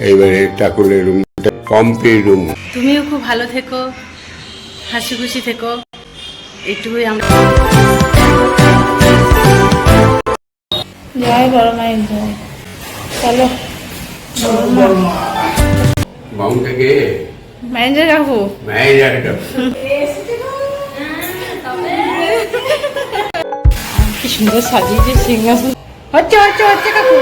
এইবারে ঠাকুরের রুমটা পম্পের রুম তুমিও খুব ভালো থেকো হাসি খুশি থেকো। এইটুকুই আমরা জয় বড় মায়ের জয়। চলো। বাউন্ডটাকে ম্যানেজার কাকু ম্যানেজারটা কি সুন্দর সাজিয়েছে সিংহাসন। হচ্ছে হচ্ছে হচ্ছে কাকু।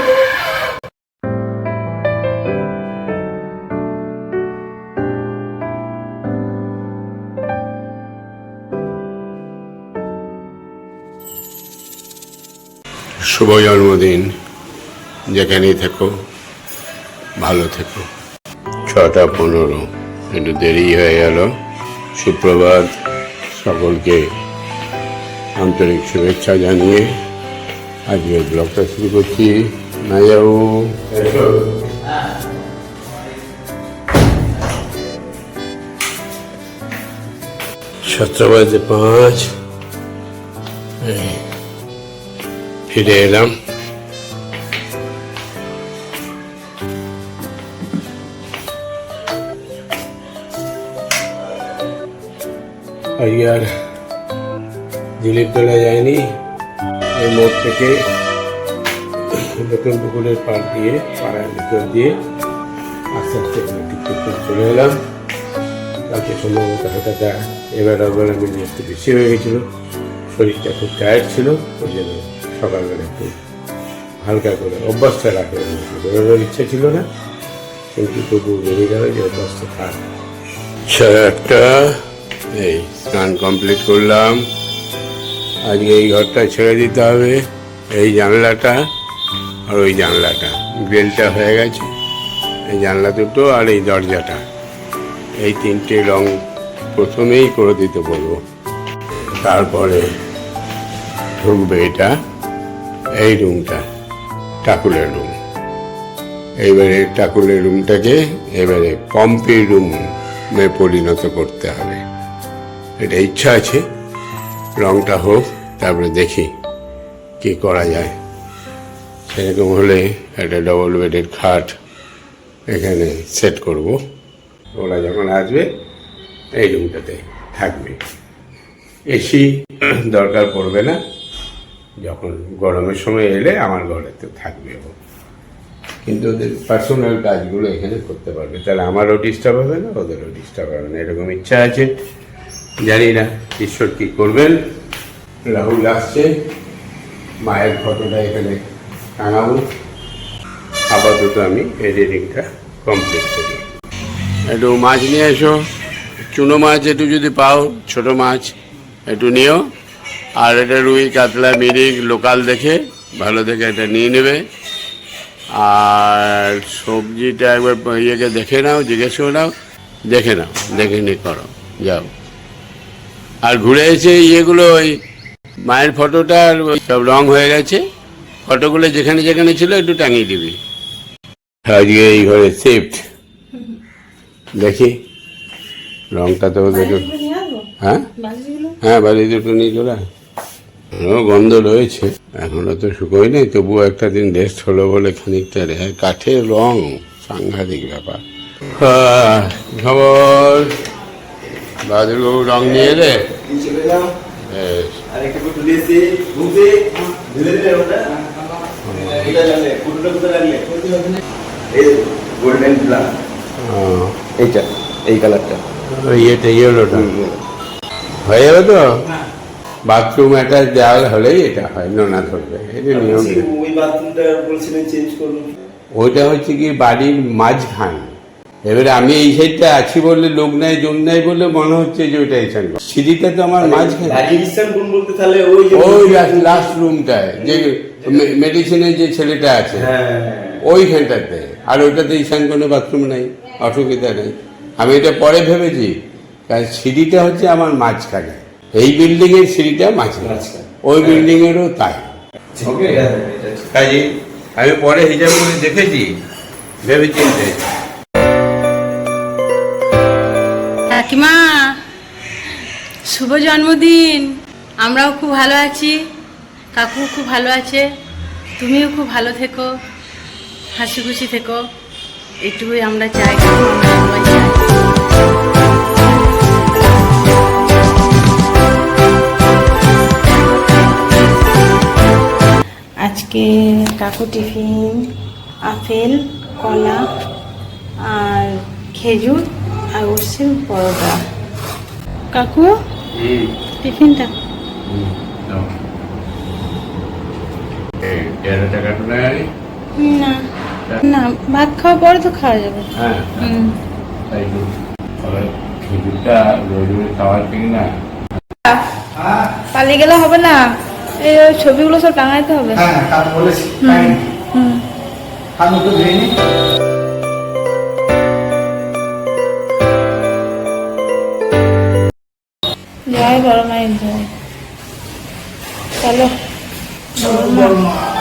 শুভ জন্মদিন যেখানেই থেকো, ভালো থেকো। ছটা পনেরো, একটু দেরি হয়ে গেল। সুপ্রভাত সকলকে আন্তরিক শুভেচ্ছা জানিয়ে আজকে ব্লগটা শুরু করছি। না যাব সাতটা বাজে পাঁচ। ফিরে এলাম আর দিলীপ তোলা যায়নি এই মোড় থেকে নতুন পুকুরের পাড় দিয়ে পাড়ার ভিতর দিয়ে আস্তে আস্তে টিকটিক চলে এলাম কালকে সম্ভবত হঠাৎ এবার আবার আমি একটু বেশি হয়ে গেছিল শরীরটা খুব টায়ার্ড ছিল ওই জন্য সকালবেলা একটু হালকা করে অভ্যাসটা রাখে। বেরোনোর ইচ্ছা ছিল না, কিন্তু তবু বেরিয়ে গেল যে অভ্যাসটা থাক। আটটা, এই, স্নান কমপ্লিট করলাম। আজকে এই ঘরটা ছেড়ে দিতে হবে, এই জানলাটা আর ওই জানলাটা। গ্রিলটা হয়ে গেছে, এই জানলা দুটো আর এই দরজাটা। এই তিনটে রং প্রথমেই করে দিতে বলব। তারপরে ঢুকবে এটা। এই রুমটা, ঠাকুরের রুম। এইবারে ঠাকুরের রুমটাকে এবারে পম্পের রুমে পরিণত করতে হবে। এটা ইচ্ছা আছে, রংটা হোক, তারপরে দেখি কি করা যায়। সেরকম হলে একটা ডবল বেডের খাট এখানে সেট করব। ওরা যখন আসবে, এই রুমটাতে থাকবে। এসি দরকার পড়বে না। যখন গরমের সময় এলে আমার ঘরে তো থাকবে ও। কিন্তু ওদের পার্সোনাল কাজগুলো এখানে করতে পারবে। তাহলে আমারও ডিস্টার্ব হবে না, ওদেরও ডিস্টার্ব হবে না। এরকম ইচ্ছা আছে? জানি না, ঈশ্বর কি করবেন? রাহুল আসছে। মায়ের ফটোটা এখানে টাঙাবো। আপাতত আমি এডিটিংটা কমপ্লিট করি। একটু মাছ নিয়ে এসো। চুনো মাছ একটু যদি পাও, ছোট মাছ একটু নিও। আর এটা রুই কাতলা মিরিক লোকাল দেখে ভালো দেখে এটা নিয়ে নেবে। আর সবজিটা একবার ইয়েকে দেখে নাও জিজ্ঞেস করে নাও। দেখে নাও দেখে নি করো যাও। আর ঘুরে এসে ইয়েগুলো ওই মায়ের ফটোটা আর ওই সব রং হয়ে গেছে। ফটোগুলো যেখানে যেখানে ছিল একটু টাঙিয়ে দিবি। আজকে এই ঘরে সেফট দেখি। রংটা তো দেখুন হ্যাঁ? হ্যাঁ বাড়ি দুটো নিয়ে চলে গন্ধ রয়েছে। এখনও তো শুকোয় নেই তবুও একটা দিন রেস্ট হলো বলে খানিকটা রেহাই। কাঠের রং সাংঘাতিক ব্যাপার। খবর? বাদুরবাবু রং নিয়ে এলে? ও, এইটা এই কালারটা। ইয়েটা ইয়েলোটা হয়ে যাবে তো? বাথরুম একটা দেওয়াল হলেই এটা হয় নোনা ধরবে। এটা নিয়ম চেঞ্জ করুন। ওইটা হচ্ছে কি বাড়ির মাঝখান। এবারে আমি এই সাইডটা আছি বললে লোক নাই জন নাই বলে মনে হচ্ছে যে ওইটা এইখান সিঁড়িটা তো আমার মাঝখানে। ওই লাস্ট রুমটায় যে মেডিসিনের যে ছেলেটা আছে হ্যাঁ ওইখানটাতে। আর ওইটাতে ঈশান কোনো বাথরুম নেই অসুবিধা নেই। আমি এটা পরে ভেবেছি কারণ সিঁড়িটা হচ্ছে আমার মাঝখানে। এই বিল্ডিং এর সিঁড়িটা মাঝখানে মাঝখানে। ওই বিল্ডিং এরও তাই। কাজে আমি পরে হিসাব করে দেখেছি ভেবে চিনতে কাকিমা শুভ জন্মদিন। আমরাও খুব ভালো আছি। কাকু খুব ভালো আছে। তুমিও খুব ভালো থেকো। হাসি খুশি থেকো। এটুকুই আমরা চাই। আজকে কাকু টিফিন আপেল কলা আর খেজুর আর উঠছে পরোটা। কাকু টিফিনটা? না? না। ভাত খাওয়ার পরে তো খাওয়া যাবে। হ্যাঁ। হুম। তাই তো। তবে খেজুরটা রোজ রোজ খাওয়ার ঠিক না। পালিয়ে গেলে হবে না? এই ছবিগুলো সব টাঙাইতে হবে? হ্যাঁ কাজ বলেছি হুম হাত মুখে ধুয়ে জয় বড় মায়ের জয়। চলো বড় মা।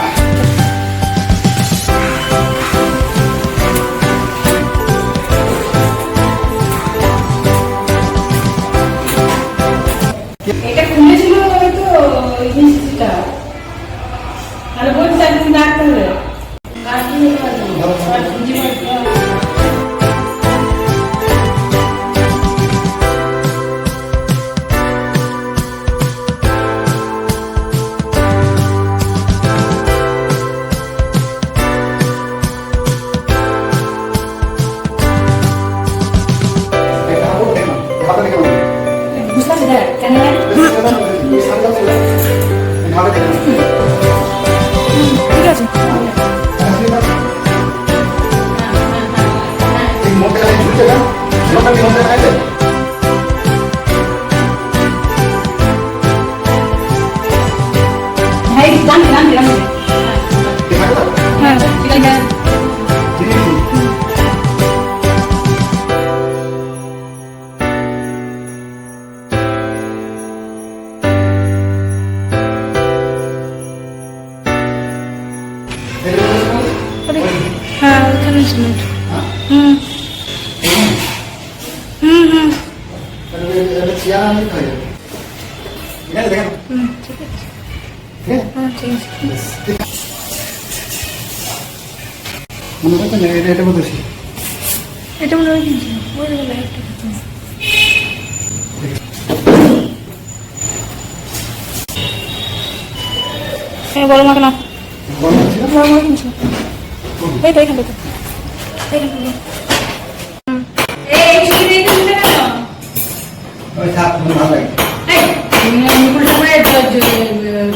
মুকুল ঠাকুরের জ- জ-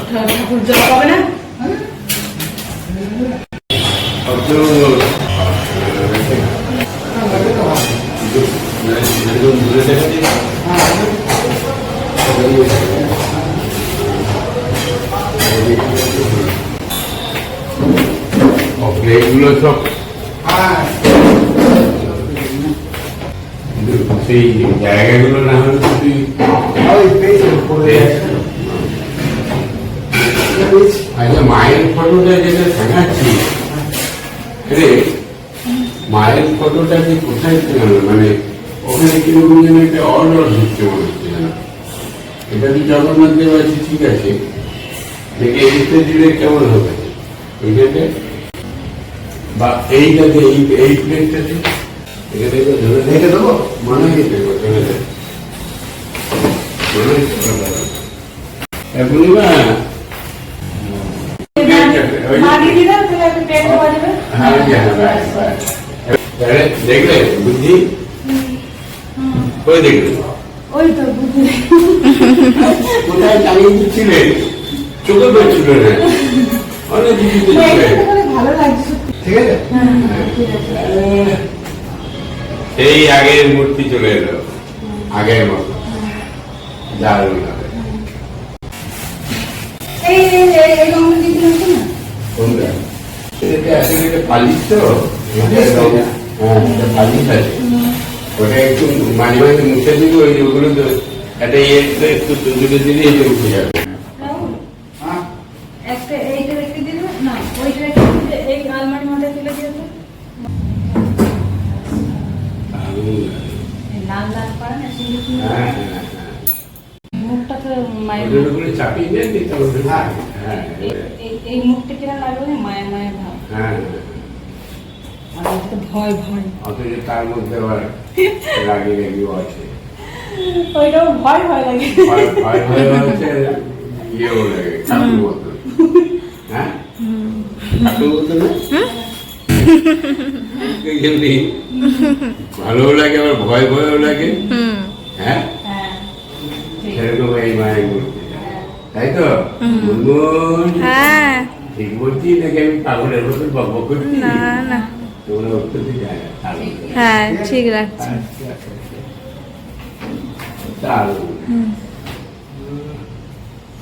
ঠাকুর জল পাবে না? এগুলো সব সেই জায়গাগুলো না হলে তুই আচ্ছা মায়ের ফটোটা যেটা দেখাচ্ছি রে মায়ের ফটোটা যে কোথায় ছিল মানে ওখানে কীরকম যেন একটা অর্ডার হচ্ছে মনে হচ্ছে এটা তো জগন্নাথ দেব আছে ঠিক আছে? দেখে এইটা দিলে কেমন হবে? ওইটাতে বা এইটাতে এই এই প্লেটটাতে এটা দেখো ধরে দেখে দেবো? মনে হয় পূর্ণিমা হ্যাঁ দেখলে? বুদ্ধি? দেখলে। ওই তো বুঝলি কোথায় টাঙিয়ে দিচ্ছিলে? চোখে পেয়েছিল না অনেক কিছু ভালো লাগছে ঠিক আছে? সেই আগের মূর্তি চলে এলো। আগের মতো। দারুণ হবে। পালিশ তো? হ্যাঁ পালিশ আছে। ওটা একটু মাঝে মাঝে মুছে দিব ওই যে ওগুলো তো একটা ইয়ে একটু দুটো দিলে এই যে উঠে যাবে। হ্যাঁ হ্যাঁ হ্যাঁ মায়ের চাপিয়ে দেন হ্যাঁ হ্যাঁ এই- এই- এই মুখটা কিরম লাগবে মায়া মায়া ভাব হ্যাঁ ভয় ভয় অথচ তার মধ্যে আবার রাগি রাগিও আছে ওইটাও ভয় ভয় লাগে ভয় ভয় ভয় হচ্ছে ইয়েও লাগে ঠাকুর মতো হ্যাঁ ঠাকুর মতো না ভালোও লাগে আবার ভয় ভয়ও লাগে। হ্যাঁ? সেরকম এই মায়ের মূর্তি। তাই তো? ঠিক বলছি নাকি আমি পাগলের মতো বক বক করছি না না। তোমরা উত্তর দিতে যায় না দারুণ। ঠিক রাখছি। দারুণ।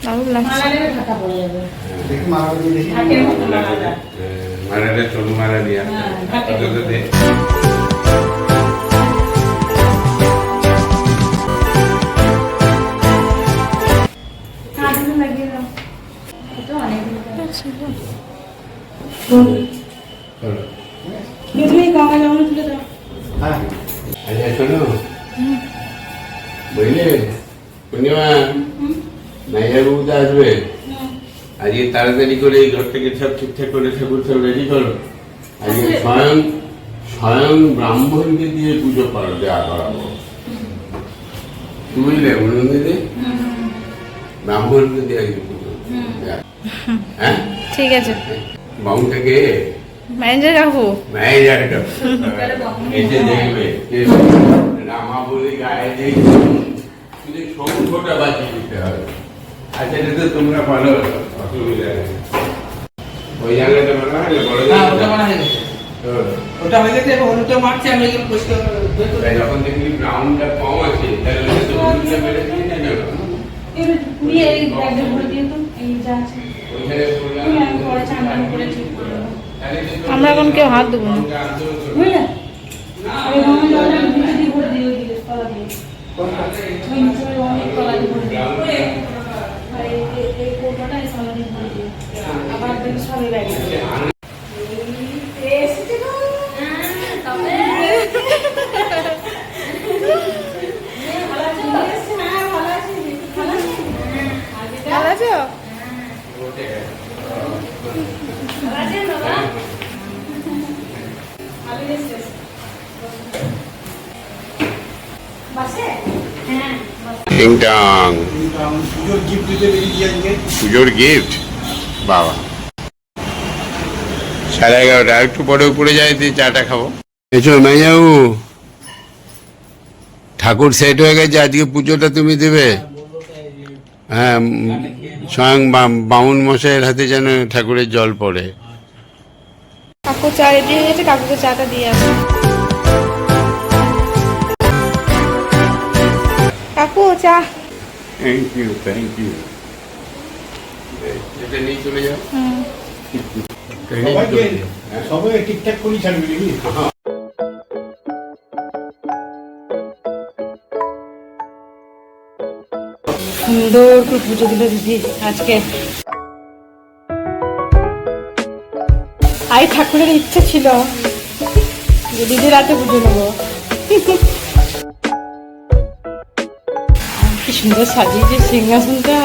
দারুণ লাগছে। মারা দিয়ে মারা দিয়া। আজকে তাড়াতাড়ি করে এই ঘর থেকে সব ঠিকঠাক করে ঠাকুর সব রেডি করো আজকে স্বয়ং স্বয়ং ব্রাহ্মণকে দিয়ে পুজো করা দেওয়া করাবো বুঝলে বলুন দিদি ব্রাহ্মণকে দিয়ে পুজো হ্যাঁ ঠিক আছে। বামুনটাকে ম্যানেজার কাকু? ম্যানেজারটা এসে দেখবে। যে রামা বলে গায়ে যে শুধু শঙ্খটা বাঁচিয়ে দিতে হবে। আচ্ছা এটা তো তোমরা ভালো অসুবিধা নেই। ওই জায়গাটা বানা হয় বড় ওটা? বানা হয়ে গেছে। ওটা হয়ে গেছে এবার হলুদটা মারছে আমি এগুলো পরিষ্কার যখন দেখবি ব্রাউনটা কম আছে তাহলে তো হলুদটা মেরে দিয়ে না কেন? এবার পুড়িয়ে এই ব্যাগটা ভরে দিয়ে তো এই যা আছে। ওইখানে আমরা এখন কেউ হাত দেবো না। আবার বুঝলে গঙ্গা জলটা ভিতরে দিয়ে ভরে দিয়ে ওই দিকে তলা দিয়ে ওই নিচে ওই অনেক তলা দিয়ে ভরে দিয়ে আর এই এই- এই কৌটোটা এই তলা দিয়ে ভরে দিয়ে আবার দেখি সবই ব্যাগে এসেছে গো। তবে ভালো আছো? হ্যাঁ, ভালো আছি। ভালো আছি? ভালো আছো? ভালো আছেন বাবা? গিফট বাবা। সাড়ে এগারোটা একটু খাব। ঠাকুর সেট হয়ে গেছে, আজকে পুজোটা তুমি দেবে। হ্যাঁ স্বয়ং বামুন মশাইয়ের হাতে যেন ঠাকুরের জল পড়ে। কাকু চা রেডি হয়ে গেছে কাকুকে চাটা দিয়ে আসো। কাকু চা। থ্যাংক ইউ থ্যাংক ইউ এটা নিয়ে চলে যাও। যাও। হ্যাঁ? সবাই ঠিকঠাক ছাড়বি নাকি? সুন্দর করে পুজো দিল দিদি আজকে। আই ঠাকুরের ইচ্ছে ছিল যে দিদি রাতে বুঝে নেব কি সুন্দর সাজিয়েছে সিংহাসনটা।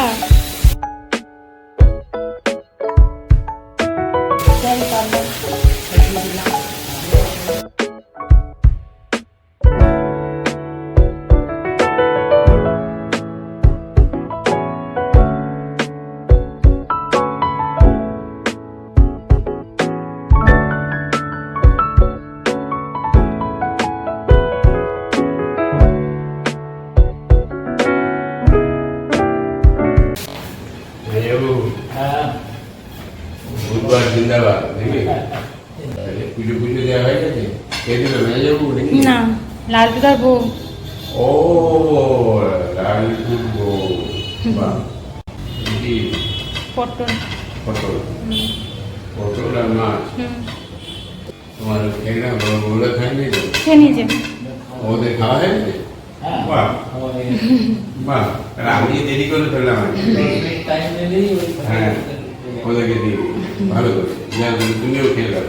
বুধবার জিন্দাবাদ পুজো পুজো দেওয়া হয়ে গেছে? কে দিল মেজাবু নাকি? না লাল বউ। ও লালপুর বউ। বাহ। পটল। পটল। পটল আর মাছ। তোমার খেয়ে না বলে খায়নি খেয়ে নিয়েছে। ওদের খাওয়া হয়ে গেছে? বাহ। বাহ। আমি দেরি করে ফেললাম। হ্যাঁ। ওদেরকে দিয়ে ভালো করে। তুমিও খেয়ে যাও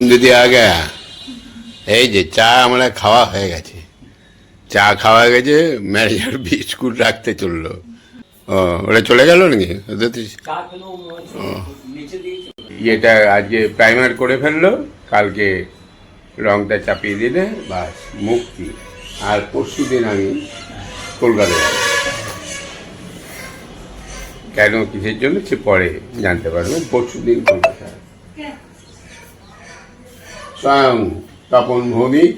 যদি আগে এই যে চা আমরা খাওয়া হয়ে গেছে। চা খাওয়া হয়ে গেছে ম্যানেজার বিস্কুট রাখতে চলল। ও ওটা চলে গেল নাকি? ইয়েটা আজকে প্রাইমার করে ফেলল কালকে রংটা চাপিয়ে দিলে বাস মুক্তি। আর পরশু দিন আমি কলকাতায় যাব। কেন, কিসের জন্য, সে পরে জানতে পারবেন পরশু দিন স্বয়ং তপন ভৌমিক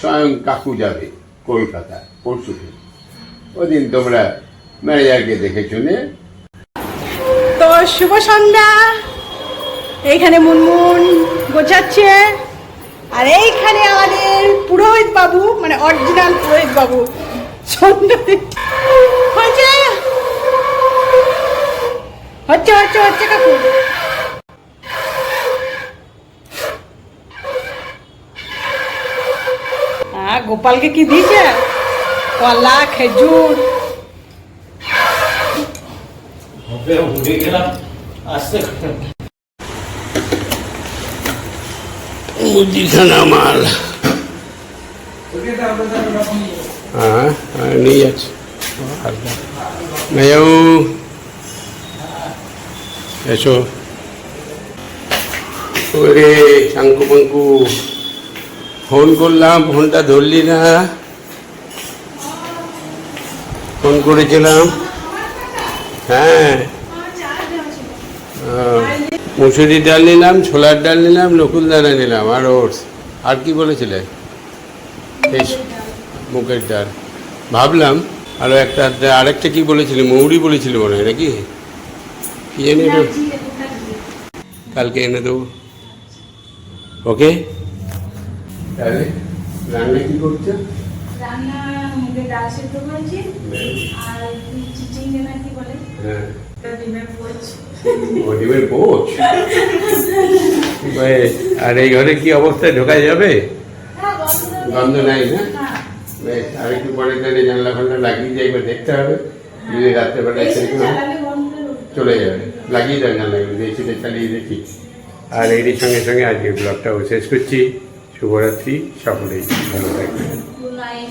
স্বয়ং কাকু যাবে কলকাতা পরশু দিন। ওদিন তোমরা ম্যানেজারকে দেখে শুনে। তো শুভ সন্ধ্যা। এইখানে মুনমুন গোছাচ্ছে। আর এইখানে আমাদের পুরোহিত বাবু মানে অরিজিনাল পুরোহিত বাবু। সন্ধ্যা হয়েছে? হচ্ছে হচ্ছে হচ্ছে কাকু হ্যাঁ গোপালকে কি দিয়েছে কলা খেজুর মুদিখানা মাল হ্যাঁ হ্যাঁ নিয়ে যাচ্ছি মেয়াও এসো। ওরে শাঙ্কু পাঙ্কু ফোন করলাম ফোনটা ধরলি না। ফোন করেছিলাম। হ্যাঁ। আহ, মুসুরি ডাল নিলাম ছোলার ডাল নিলাম নকুল দানা নিলাম আর ওটস। আর কি বলেছিলে? মুগের ডাল। ভাবলাম আরও একটা আরেকটা কি বলেছিলে? মৌরি বলেছিলে মনে হয় নাকি? কি জানি এটা? কালকে এনে দেবো ওকে তাহলে রান্না কি করছ রান্না মুগের ডাল সেদ্ধ করেছি আর চিচিঙ্গে না কি বলে হ্যাঁ ওটা ডিমের পোচ ও ডিমের পোচ বেশ, আর এই ঘরে কি অবস্থায় ঢোকা যাবে গন্ধ নাই না বেশ আরেকটু পরে তাহলে জানলা ফান্লা লাগিয়ে যাই বা দেখতে হবে যদি রাত্রেবেলায় সেরকম চলে যাবে। লাগিয়ে দেন লাগবে এসিটা চালিয়ে দেখি আর এরই সঙ্গে সঙ্গে আজকে ব্লগটাও শেষ করছি। শুভরাত্রি সকলেই ভালো থাকবেন। Good night